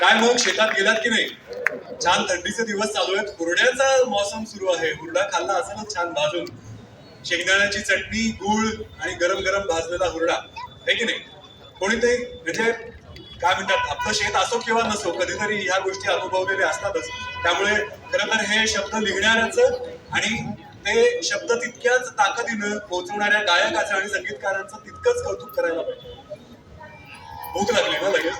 काय मग? शेतात गेलात की नाही? छान थंडीचे दिवस चालू आहेत. हुरड्याचा मौसम सुरू आहे. हुरडा खाल्ला असेलच छान भाजून. शेंगदाण्याची चटणी गुळ आणि गरम गरम भाजलेला हुरडा. आहे की नाही? कोणीतरी म्हणजे काय म्हणतात आपलं शेत असो किंवा नसो कधीतरी ह्या गोष्टी अनुभवलेल्या असतातच. त्यामुळे खरं तर हे शब्द लिहिणाऱ्याचं आणि ते शब्द तितक्याच ताकदीनं पोहोचवणाऱ्या गायकाचं आणि संगीतकारांचं तितकंच कौतुक करायला पाहिजे. भूक लागली ना लगेच.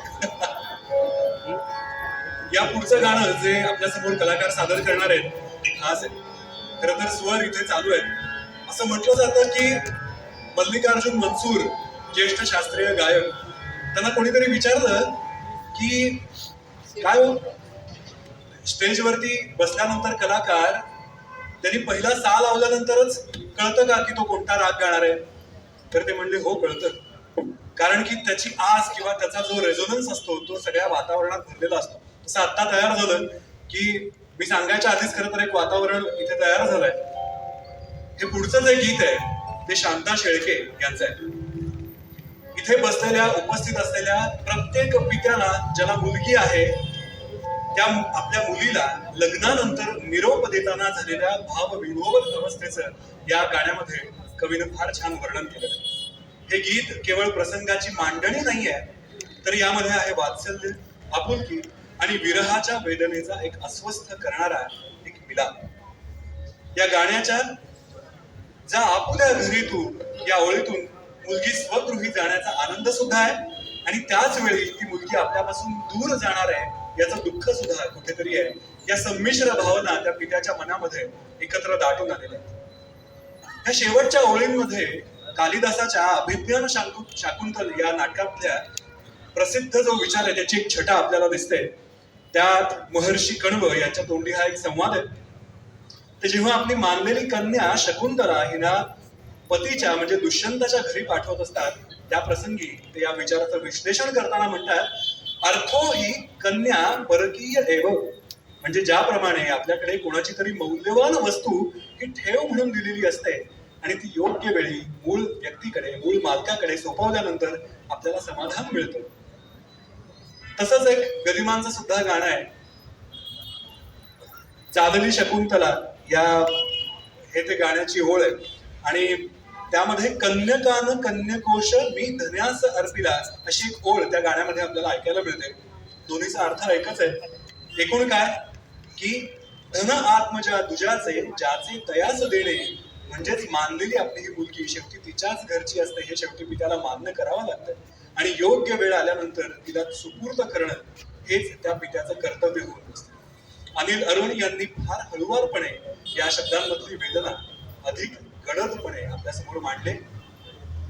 या पुढचं गाणं जे आपल्यासमोर कलाकार सादर करणार आहेत ते खास आहे. खरं तर स्वर इथे चालू आहेत. असं म्हटलं जातं की मल्लिकार्जुन मनसूर ज्येष्ठ शास्त्रीय गायक त्यांना कोणीतरी विचारलं की काय हो? स्टेजवरती बसल्यानंतर कलाकार त्यांनी पहिला सा लावल्यानंतरच कळतं का की तो कोणता राग गाणार आहे? तर ते म्हणले हो कळतं. कारण की त्याची आस किंवा त्याचा जो रेझोनन्स असतो तो सगळ्या वातावरणात भरलेला असतो. तसं आत्ता तयार झालं की मी सांगायच्या आधीच खरं तर एक वातावरण इथे तयार झालंय. हे पुढचं जे गीत आहे ते शांता शेळके यांचं आहे. इथे बसलेल्या उपस्थित असलेल्या प्रत्येक पित्याला ज्याला मुलगी आहे त्या आपल्या मुलीला लग्नानंतर निरोप देताना झालेल्या भावविनोद अवस्थेचं या गाण्यामध्ये कवीनं फार छान वर्णन केलं. हे गीत केवळ प्रसंगाची मांडणी नाही आहे तर यामध्ये आहे वात्सल्य आपुलकी आणि विरहाच्या वेदनेचा एक अस्वस्थ करणारा एक मिलाप. या गाण्याच्या जा आपुल्या घरीतून या ओळीतून मुलगी स्वगृही जाण्याचा आनंद सुद्धा आहे आणि त्याच वेळी ती मुलगी आपल्यापासून दूर जाणार आहे याचं दुःख सुद्धा कुठेतरी आहे. या संमिश्र भावना त्या पित्याच्या मनामध्ये एकत्र दाटून आलेल्या आहेत. ह्या शेवटच्या ओळींमध्ये कालिदासाच्या अभिज्ञान शाकु शाकुंतल या नाटकातल्या प्रसिद्ध जो विचार आहे त्याची एक छटा आपल्याला दिसते. त्यात महर्षी कण्व यांच्या तोंडी हा एक संवाद आहे. ते जेव्हा आपली मानलेली कन्या शकुंतला हिला पतीच्या म्हणजे दुष्यंताच्या घरी पाठवत असतात त्या प्रसंगी ते या विचाराचं विश्लेषण करताना म्हणतात अर्थो ही कन्या परकीय एव म्हणजे ज्याप्रमाणे आपल्याकडे कोणाची तरी मौल्यवान वस्तू ही ठेव म्हणून दिलेली असते आणि ती योग्य वेळी मूळ व्यक्तीकडे मूळ मालकाकडे सोपवल्यानंतर आपल्याला समाधान मिळतं. तसंच एक गदिमांचं सुद्धा गाणं आहे. चादली शकुंतला या हे ते गाण्याची ओळ आहे. आणि त्यामध्ये कन्यकान कन्यकोश मी धन्यास अर्पिला अशी एक ओळ त्या गाण्यामध्ये आपल्याला ऐकायला मिळते. दोन्हीचा अर्थ एकच आहे. एकूण काय? की धन आत्मजा दुजाचे ज्याचे तयास देणे म्हणजेच मानलेली आपली ही मुलगी शेवटी तिच्याच घरची असते हे शेवटी पित्याला मान्य करावं लागतं. आणि योग्य वेळ आल्यानंतर तिला सुपूर्त करणं हेच त्या पित्याचं कर्तव्य होऊन असतं अनिल अरुण यांनी फार हळुवारपणे या शब्दांमधली वेदना अधिक गडदपणे आपल्यासमोर मांडले.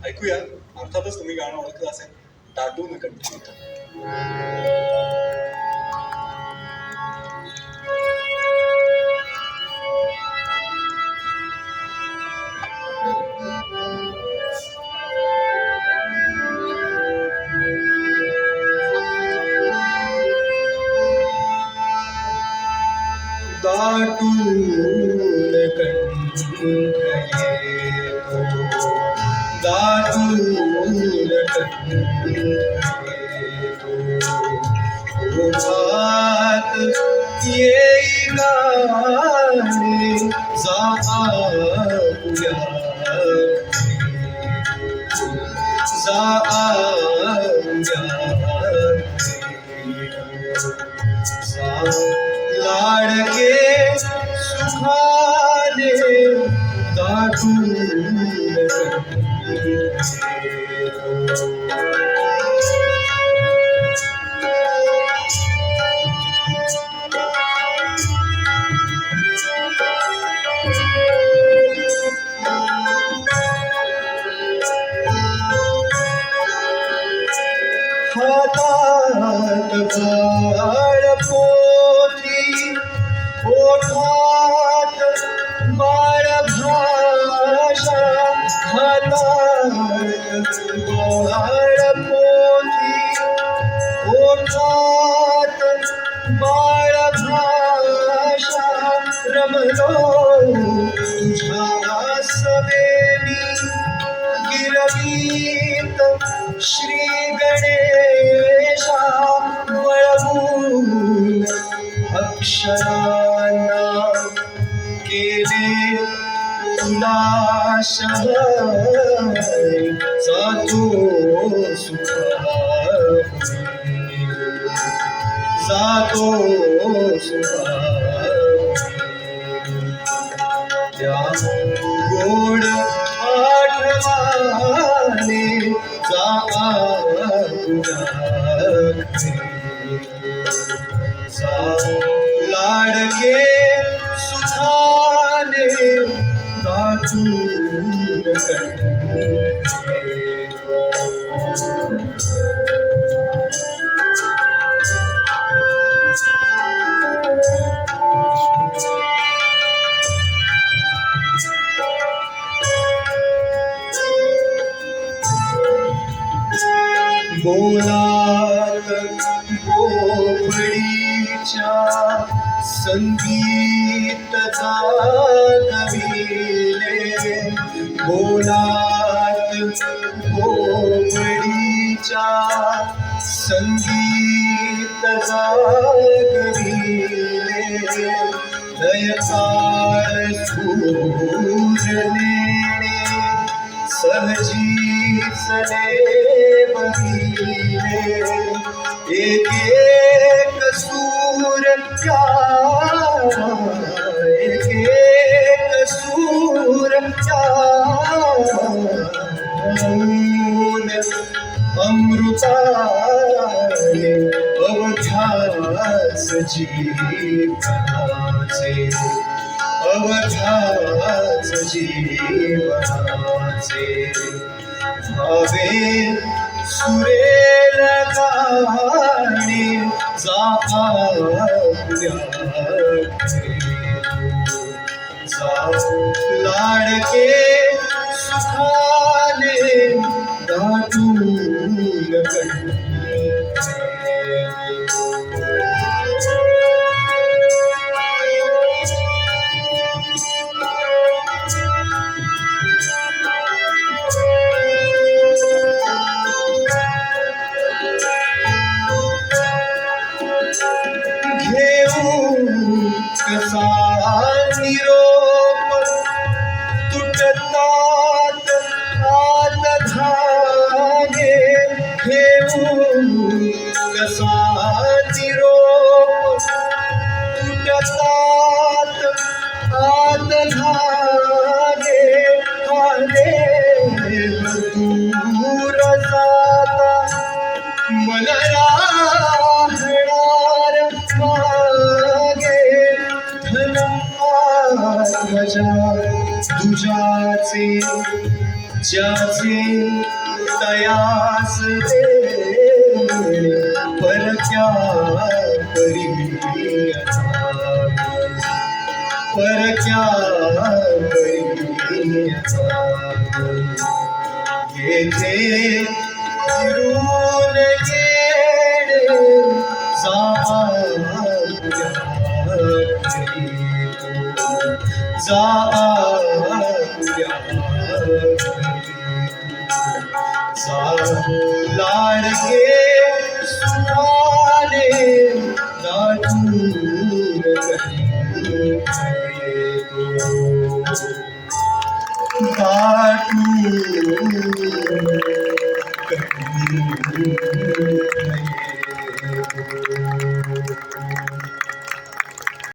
ऐकूया अर्थातच तुम्ही गाणं ओळखलं असेल. दाटून कंटिन्यू दाटून कंठ ओठात येई गाणे जाऊया. लाडके सुखाने दाटून हातात झाड बाळ भाषा हातात झाड पोती ओठात बाळ भाषा रमलो तुझ्या सवेनी गिरवीत श्री अक्षरांना केली तुला शहरी. जातो जातो त्या गोड आठवाने जा तुझ्या जा बोलात गोबडीच्या संगीत गाविले बोलात कोपडीच्या संगीत गाविले लयकार सूरने सहजीसने बहिले एक एक सूर क्या अवध्यास जीवनाचे अवघाच जीवनाचे भावे सुरेल गाणी जाऊ लाडके सुखाने दाटून घेऊ तुटतात आत धागे घेऊ कसा निरोप तुटतात आत धागे आले दूर जाता मन राहणार मागे धन तुझ्याचे ज्याचे तयास दे परक्या करी परक्या करी येथे फिरून येणे जा